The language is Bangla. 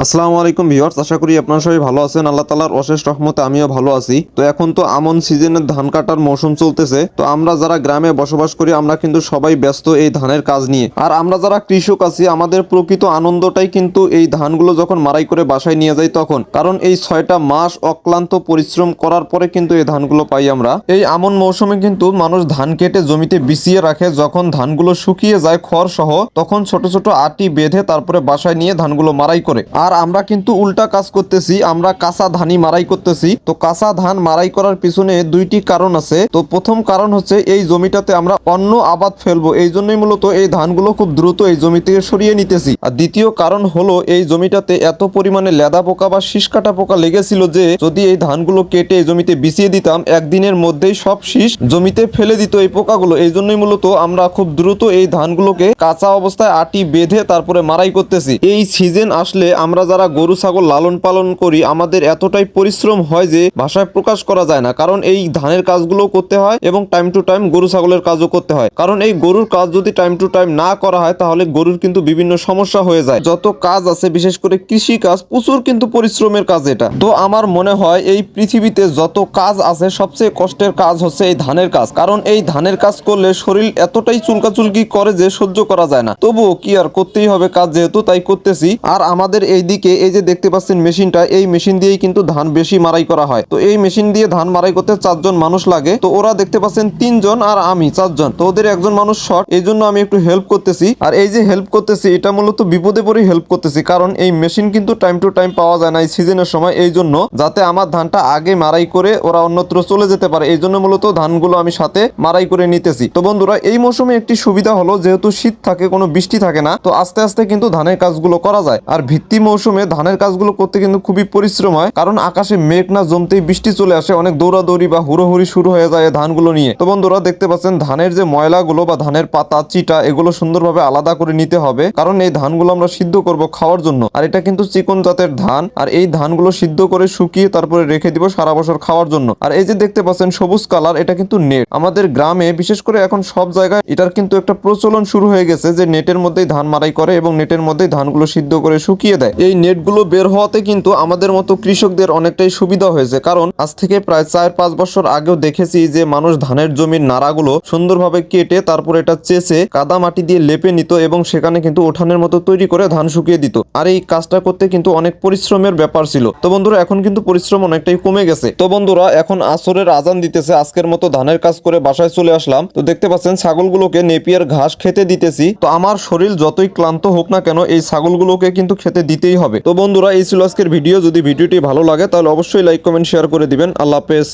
আসসালামু আলাইকুম ভিউয়ার্স, আশা করি আপনারা সবাই ভালো আছেন। আল্লাহ তালার অশেষ রহমতে আমিও ভালো আছি। তো এখন তো আমন সিজনের ধান কাটার মৌসুম চলতেছে। তো আমরা যারা গ্রামে বসবাস করি, আমরা কিন্তু সবাই ব্যস্ত এই ধানের কাজ নিয়ে। আর আমরা যারা কৃষক আছি, আমাদের প্রকৃত আনন্দটাই কিন্তু এই ধানগুলো যখন মারাই করে বাসায় নিয়ে যাই তখন। কারণ এই ছয়টা মাস অক্লান্ত পরিশ্রম করার পরে কিন্তু এই ধানগুলো পাই আমরা। এই আমন মৌসুমে কিন্তু মানুষ ধান কেটে জমিতে বিছিয়ে রাখে। যখন ধানগুলো শুকিয়ে যায় খড় সহ তখন ছোট ছোট আটি বেঁধে তারপরে বাসায় নিয়ে ধানগুলো মারাই করে। আর আমরা কিন্তু উল্টা কাজ করতেছি, আমরা কাঁচা ধানই মারাই করতেছি। তো কাঁচা ধান মারাই করার পিছনে দুইটি কারণ আছে। তো প্রথম কারণ হচ্ছে এই জমিটাতে আমরা অন্য আবাদ ফেলব। এই জন্যই মূলত এই ধানগুলো খুব দ্রুত এই জমি থেকে সরিয়ে নিতেছি। আর দ্বিতীয় কারণ হলো এই জমিটাতে এত পরিমাণে লেদা পোকা বা শীষ কাটা পোকা লেগেছিল যে, যদি এই ধানগুলো কেটে এই জমিতে বিছিয়ে দিতাম, একদিনের মধ্যেই সব শীষ জমিতে ফেলে দিত এই পোকাগুলো। এই জন্যই মূলত আমরা খুব দ্রুত এই ধানগুলোকে কাঁচা অবস্থায় আটি বেঁধে তারপরে মারাই করতেছি। এই সিজন আসলে আমরা যারা গরু, ছাগল লালন পালন করি, আমাদের এতটাই পরিশ্রম হয় যে ভাষায় প্রকাশ করা যায় না। কারণ এই ধানের কাজগুলো করতে হয় এবং টাইম টু টাইম গরু, ছাগলের কাজও করতে হয়। কারণ এই গরুর কাজ যদি টাইম টু টাইম না করা হয়, তাহলে গরুর কিন্তু বিভিন্ন সমস্যা হয়ে যায়। যত কাজ আছে, বিশেষ করে কৃষি কাজ, প্রচুর কিন্তু পরিশ্রমের কাজ এটা। তো আমার মনে হয় এই পৃথিবীতে যত কাজ আছে, সবচেয়ে কষ্টের কাজ হচ্ছে এই ধানের কাজ। কারণ এই ধানের কাজ করলে শরীর এতটাই চুলকাচুলকি করে যে সহ্য করা যায় না। তবুও কি আর করতেই হবে কাজ যেহেতু, তাই করতেছি। আর আমাদের এই দিকে এই যে দেখতে পাচ্ছেন মেশিনটা, এই মেশিন দিয়েই কিন্তু ধান বেশি মারাই করা হয়। তো এই মেশিন দিয়ে ধান মারাই করতে চারজন মানুষ লাগে। তো ওরা দেখতে পাচ্ছেন তিনজন আর আমি চারজন। তো ওদের একজন মানুষ শর্ট এই জন্য আমি একটু হেল্প করতেছি। আর এই যে হেল্প করতেছি, এটা মূলত বিপদে পড়েই হেল্প করতেছি। কারণ এই মেশিন কিন্তু টাইম টু টাইম পাওয়া যায় না এই সিজনের সময়। এই জন্য যাতে আমার ধানটা আগে মারাই করে ওরা অন্যত্র চলে যেতে পারে, এই জন্য মূলত ধানগুলো আমি সাথে মারাই করে নিতেছি। তো বন্ধুরা, এই মৌসুমে একটি সুবিধা হলো, যেহেতু শীত থাকে, কোনো বৃষ্টি থাকে না, তো আস্তে আস্তে কিন্তু ধানের কাজগুলো করা যায়। আর ভিত্তি মৌসুমে ধানের কাজগুলো করতে কিন্তু খুবই পরিশ্রম হয়। কারণ আকাশে মেঘ না জমতেই বৃষ্টি চলে আসে, অনেক দৌড়াদৌড়ি বা হুড়োহুড়ি শুরু হয়ে যায় ধানগুলো নিয়ে। তো বন্ধুরা, দেখতে পাচ্ছেন, ধানের যে ময়লাগুলো বা ধানের পাতা, চিটা, এগুলো সুন্দরভাবে আলাদা করে নিতে হবে। কারণ এই ধানগুলো আমরা সিদ্ধ করব খাওয়ার জন্য। আর এটা কিন্তু চিকন জাতের ধান। আর এই ধানগুলো সিদ্ধ করে শুকিয়ে তারপরে রেখে দিব সারা বছর খাওয়ার জন্য। আর এই যে দেখতে পাচ্ছেন, সবুজ কালার, এটা কিন্তু নেট। আমাদের গ্রামে, বিশেষ করে এখন সব জায়গায়, এটার কিন্তু একটা প্রচলন শুরু হয়ে গেছে যে নেটের মধ্যেই ধান মারাই করে এবং নেটের মধ্যেই ধানগুলো সিদ্ধ করে শুকিয়ে দেয়। এই নেটগুলো বের হওয়াতে কিন্তু আমাদের মতো কৃষকদের অনেকটাই সুবিধা হয়েছে। কারণ আজ থেকে প্রায় চার পাঁচ বছর আগেও দেখেছি যে মানুষ ধানের জমির নাড়াগুলো সুন্দরভাবে কেটে তারপর এটা চেষে কাদা মাটি দিয়ে লেপে নিত এবং সেখানে কিন্তু ওঠানের মতো তৈরি করে ধান শুকিয়ে দিত। আর এই কাজটা করতে কিন্তু অনেক পরিশ্রমের ব্যাপার ছিল। তো বন্ধুরা, এখন কিন্তু পরিশ্রম অনেকটাই কমে গেছে। তো বন্ধুরা, এখন আসরের আজান দিতেছে। আজকের মতো ধানের কাজ করে বাসায় চলে আসলাম। তো দেখতে পাচ্ছেন, ছাগলগুলোকে নেপিয়ার ঘাস খেতে দিতেছি। তো আমার শরীর যতই ক্লান্ত হোক না কেন, এই ছাগলগুলোকে কিন্তু খেতে দিতেই হবে। তো বন্ধুরা, এই ছিল আজকের ভিডিও। যদি ভিডিওটি ভালো লাগে, তাহলে অবশ্যই লাইক কমেন্ট শেয়ার করে দিবেন। আল্লাহ হাফেজ।